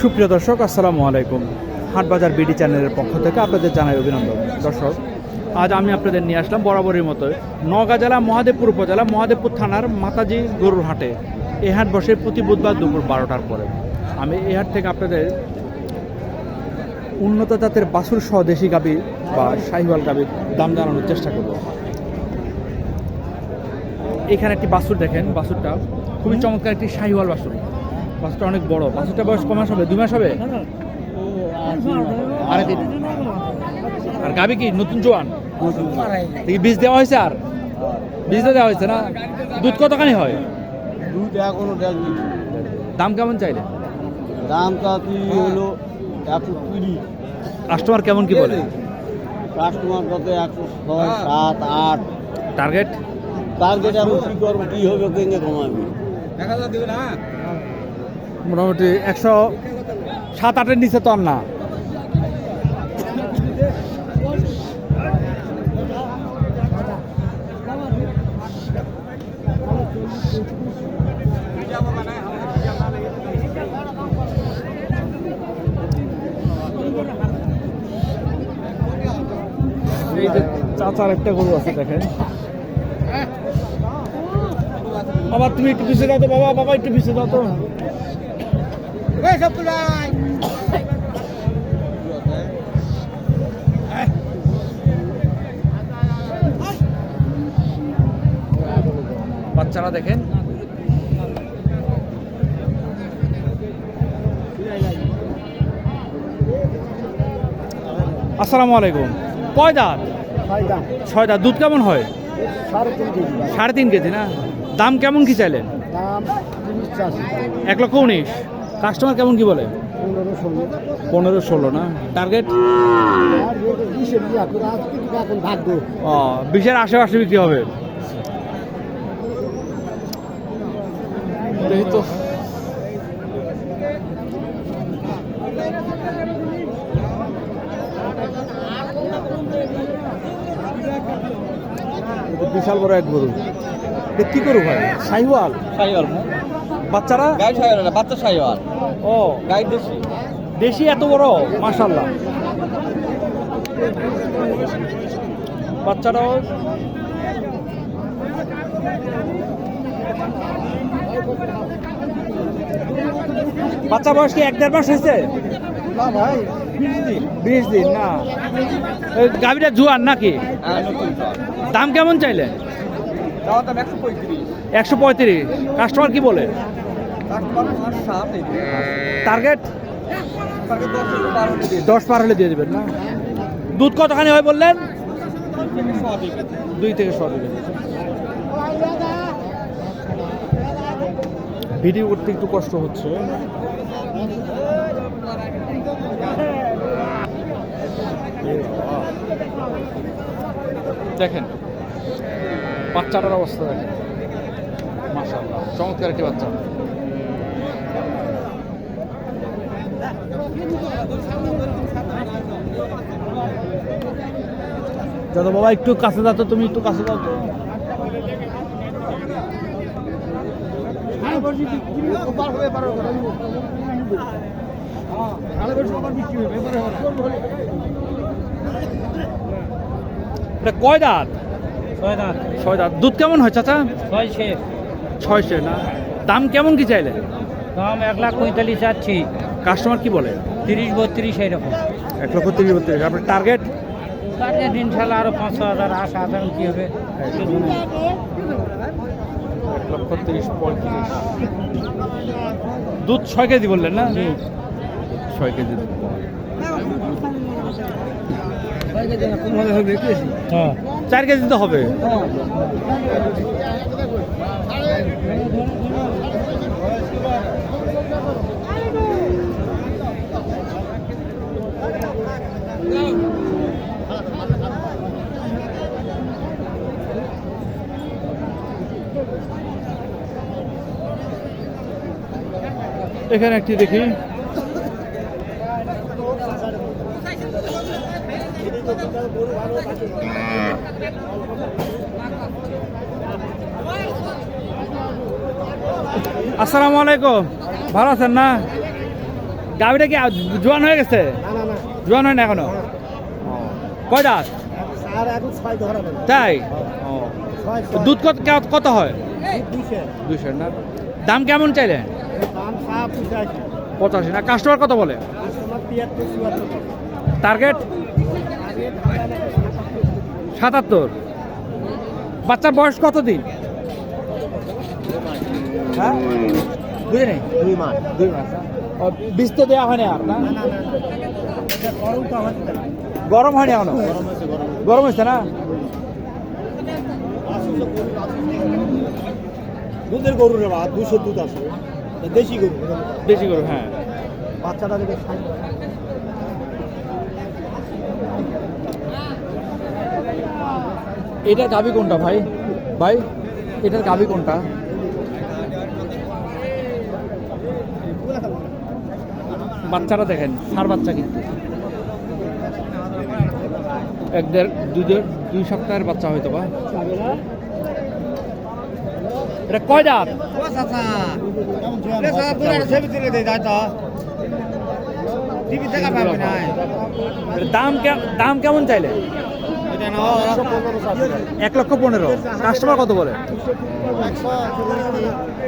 সুপ্রিয় দর্শক, আসসালামু আলাইকুম। হাটবাজার বিডি চ্যানেলের পক্ষ থেকে আপনাদের জানাই অভিনন্দন। দর্শক, আজ আমি আপনাদের নিয়ে আসলাম বরাবরের মতো নওগাঁ জেলা, মহাদেবপুর উপজেলা, মহাদেবপুর থানার মাতাজি গরুর হাটে। এই হাট বসে প্রতি বুধবার দুপুর বারোটার পরে। আমি এই হাট থেকে আপনাদের উন্নত জাতের বাসুর সহ দেশি বা শাহিওয়াল গাভীর দাম জানানোর চেষ্টা করব। এখানে একটি বাসুর দেখেন বাসুরটা খুবই চমৎকার একটি শাহিওয়াল বাছুর। বাছুরটা অনেক বড়। বাছুরটা বয়স কমাস হবে? দুই মাস হবে? আড়াই দিন আর গাবি কি? নতুন জোয়ান? এই বীজ দেওয়া হয়েছে আর? বীজ দেওয়া হয়েছে না? দুধ কতখানি হয়? দুধ এখনও দাম কেমন চাইলে? দামটা তুই হলো? একশো তিরিশ কাস্টমার কেমন কি বলে? কাস্টমার কত একশো ছয় সাত আট। টার্গেট টার্গেট আমি কী করব কী হবে কেঙ্গে কমাবি মোটামুটি একশো সাত আটের নিচে তো আর না। এই চাচার একটা গরু আছে দেখেন। বাবা, তুমি একটু পিছিয়ে দাও তো, বাবা বাবা, একটু পিছিয়ে দাও তো। বাচ্চারা দেখেন। আসসালামু আলাইকুম। কয় দাঁত? ছয় দাঁত। দুধ কেমন হয়? সাড়ে তিন কেজি। না? দাম কেমন কি চাইলেন? এক লক্ষ উনিশ। কাস্টমার কেমন কি বলে? পনেরো ষোলো না। টার্গেট ও বিশের আশেপাশে বিক্রি হবে। তো। বিশাল বড় এক গরু। কি গরু ভাই? সাইওয়াল সাইওয়াল বাচ্চারা? গাই সাইওয়াল না বাচ্চা সাইওয়াল ও। গাই দেশি। দেশি এত বড়? মাশাল্লাহ বাচ্চারাও বাচ্চা বয়স কি এক দেড় মাস হয়েছে? না ভাই। বিশ দিন। না। এই গাভিটা জুয়ান নাকি? হ্যাঁ দাম কেমন চাইলে একশো পঁয়ত্রিশ। কাস্টমার কি বলে? টার্গেট দশ পার হলে দিয়ে দেবেন না? দুধ কতখানি হয় বললেন? দুই থেকে ছ দিবেন ভিডিও করতে একটু কষ্ট হচ্ছে। দেখেন, বাচ্চাটার অবস্থা দেখেন। মাশাআল্লাহ, চমৎকার একটি বাচ্চা। দাদা বাবা একটু কাছে যাও তো তুমি একটু কাছে যাও তো। কয় দাঁত? ছয় দাঁত। ছয় দাঁত। দুধ কেমন হয় চাচা? ছয় ছয়শো না? দাম কেমন কি চাইলে দাম এক লাখ পঁয়তাল্লিশ যাচ্ছি কাস্টমার কি বলে? তিরিশ বত্রিশ এইরকম। এক লক্ষ তিরিশ বত্রিশ। আপনার টার্গেট টার্গেট ইনশাল্লাহ আরও পাঁচশো হাজার আশা হাজার কি হবে? এক লক্ষ তিরিশ পঁয়ত্রিশ। দুধ ছয় কেজি বললেন না? ছয় কেজি দুধ। হ্যাঁ। চার কেজি তো হবে। এখানে একটি দেখি। আসসালামু আলাইকুম। ভালো আছেন না? গাভিটা কি জোয়ান হয়ে গেছে? না না না। জোয়ান হয় না এখনও? কয় দাঁত ধরা দেবে তাই? দুধ কত কত হয়? দুশো দুশো না? দাম কেমন চাইলেন দাম পঁচাশি। না? কাস্টমার কত বলে? টার্গেট? সাতাত্তর। বাচ্চার বয়স কত দিন হ্যাঁ? বুঝে নেই? দুই মাস। দুই মাস বীজ তো দেওয়া হয়নি না? গরম হয়নি এখনও? গরম হয়েছে না? দুধের গরু রে বা দুশো দুধ আছে। দেশি গরু বেশি গরম হ্যাঁ। বাচ্চাটা যদি খাই এটার গাবি কোনটা ভাই? ভাই এটার গাবি কোনটা? বাচ্চারা দেখেন সার বাচ্চা কিন্তু। এক দেড় দুই দুই সপ্তাহের বাচ্চা হয়তো বা। এটা কয় দাঁত? দাম কে- দাম কেমন চাইলে? এক লক্ষ পনেরো। কাস্টমার কত বলে?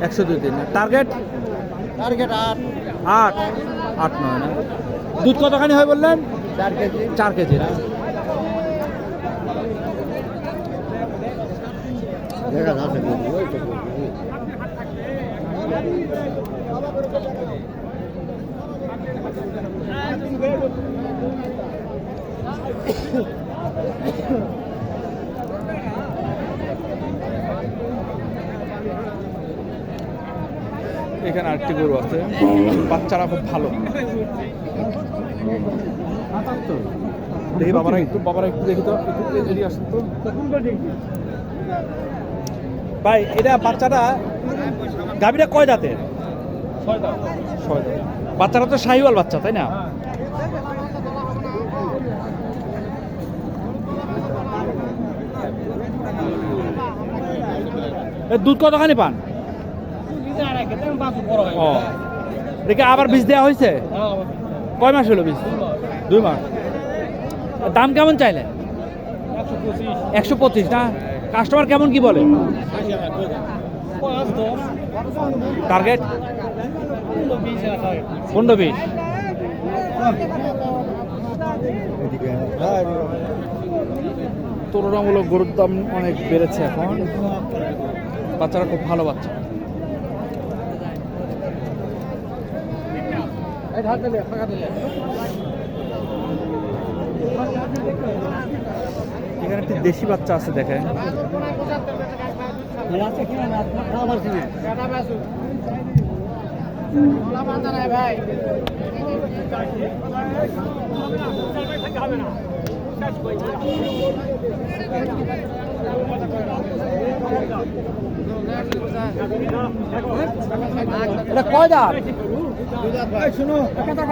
একশো দুই তিন। টার্গেট টার্গেট আট। আট। আট নয় না? দুধ কতখানি হয় বললেন? চার কেজি। চার কেজি না? দেখা এখানে আরেকটি গরু আছে। বাচ্চারা খুব ভালো। দেখি বাবারা একটু বাবারা একটু দেখি ভাই, এটা বাচ্চাটা গাভীটা কয় দাঁতের? বাচ্চারা তো শাহিওয়াল বাচ্চা, তাই না? দুধ কতখানি পান? ও। দেখে আবার বীজ দেওয়া হয়েছে? কয় মাস হলো বীজ? দুই মাস। দাম কেমন চাইলে? একশো পঁচিশ না? কাস্টমার কেমন কি বলে? টার্গেট পনেরো বিশ। তুলনামূলক গরুর দাম অনেক বেড়েছে এখন। বাচ্চারা খুব ভালো বাচ্চা। এখানে একটি দেশি বাচ্চা আছে দেখেন। এটা কয় দাঁত?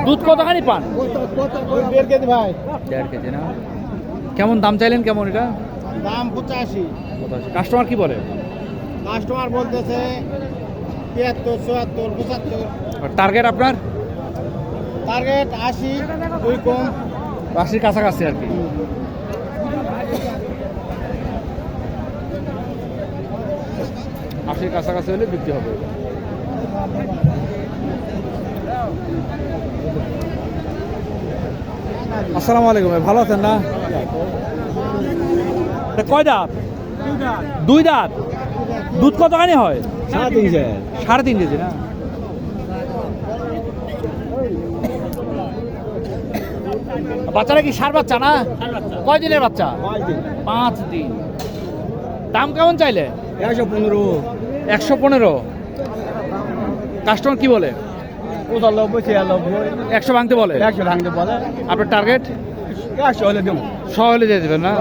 দুধ কতখানি পান? দেড় কেজি ভাই দেড় কেজি না? কেমন দাম চাইলেন কেমন এটা? দাম পঁচাশি। কাস্টমার কি বলে? কাস্টমার বলতেছে তিয়াত্তর চুয়াত্তর পঁচাত্তর টার্গেট আপনার? টার্গেট আশি দুই কম। আশির কাছাকাছি আর কি। আশির কাছাকাছি হলে বিক্রি হবে। আসসালামু আলাইকুম ভাই, ভালো আছেন না? কয় দাঁত? দুই দাঁত? দুধ কতখানি হয়? সাড়ে তিনশো সাড়ে তিন কেজি না? বাচ্চারা কি সার বাচ্চা না? কয় দিনের বাচ্চা? পাঁচ দিন। দাম কেমন চাইলে? একশো পনেরো। একশো পনেরো? কাস্টমার কি বলে? পঁচানব্বই ছিয়ানব্বই। একশো ভাঙতে বলে? একশো ভাঙতে বলে। আপনার টার্গেট? একশো হলে দেবো। ছ হলে দিয়ে দেবেন না?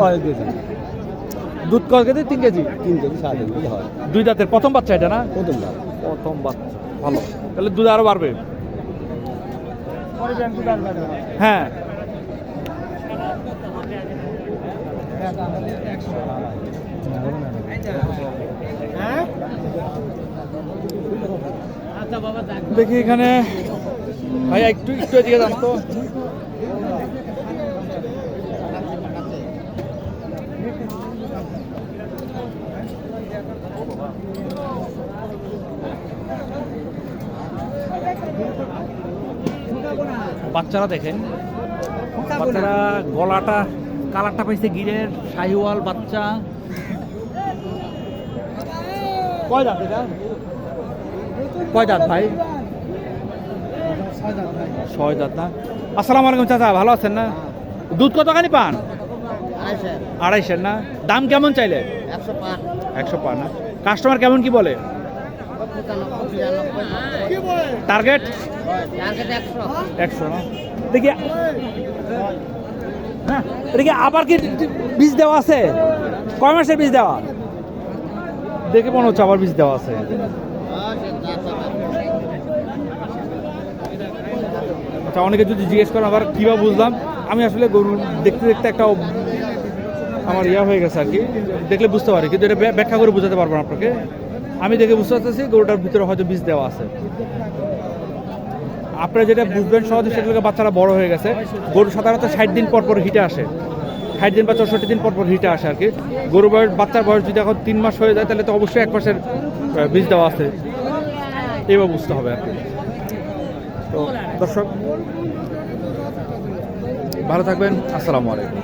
দুধ কয় কেজি? তিন কেজি। তিন কেজি সাড়ে তিন কেজি হয়। দুই দাঁতের প্রথম বাচ্চা এটা না? প্রথমবার প্রথম বাচ্চা ভালো। তাহলে দুধ আরও বাড়বে। হ্যাঁ হ্যাঁ। দেখি এখানে, ভাই, একটু একটু এদিকে যান তো। বাচ্চারা দেখেন, বাচ্চারা গলাটা, কালারটা পাইছে গিরের, শাহিওয়াল বাচ্চা। কয় দাঁত এটা কয় দাঁত ভাই? ছয় দাঁত না? আসসালামু আলাইকুম চাচা, ভালো আছেন না? দুধ কতখানি পান? আড়াইশের, না? দাম কেমন চাইলে? একশো পান, না? কাস্টমার কেমন কি বলে? টার্গেট? একশো, না? দেখি হ্যাঁ দেখি, আবার কি বীজ দেওয়া আছে? কয় মাসের বীজ দেওয়া? দেখে মনে হচ্ছে আবার বীজ দেওয়া আছে। আচ্ছা অনেকে যদি জিজ্ঞেস করেন আবার কীভাবে বুঝলাম, আমি আসলে গরু দেখতে দেখতে একটা আমার ইয়া হয়ে গেছে আর কি। দেখলে বুঝতে পারি, কিন্তু এটা ব্য- ব্যাখ্যা করে বোঝাতে পারব না আপনাকে। আমি দেখে বুঝতে পারতেছি গরুটার ভিতরে হয়তো বীজ দেওয়া আছে। আপনারা যেটা বুঝবেন সহজে সেগুলোকে বাচ্চারা বড় হয়ে গেছে। গরু সাধারণত ষাট দিন পর পর হিটে আসে। ষাট দিন বা চৌষট্টি দিন পর পর হিটে আসে আর কি। গরু বয়স, বাচ্চার বয়স যদি এখন তিন মাস হয়ে যায়, তাহলে তো অবশ্যই এক মাসের বীজ দেওয়া আছে। এবার বুঝতে হবে আর কি। তো দর্শক, ভালো থাকবেন, আসসালামু আলাইকুম।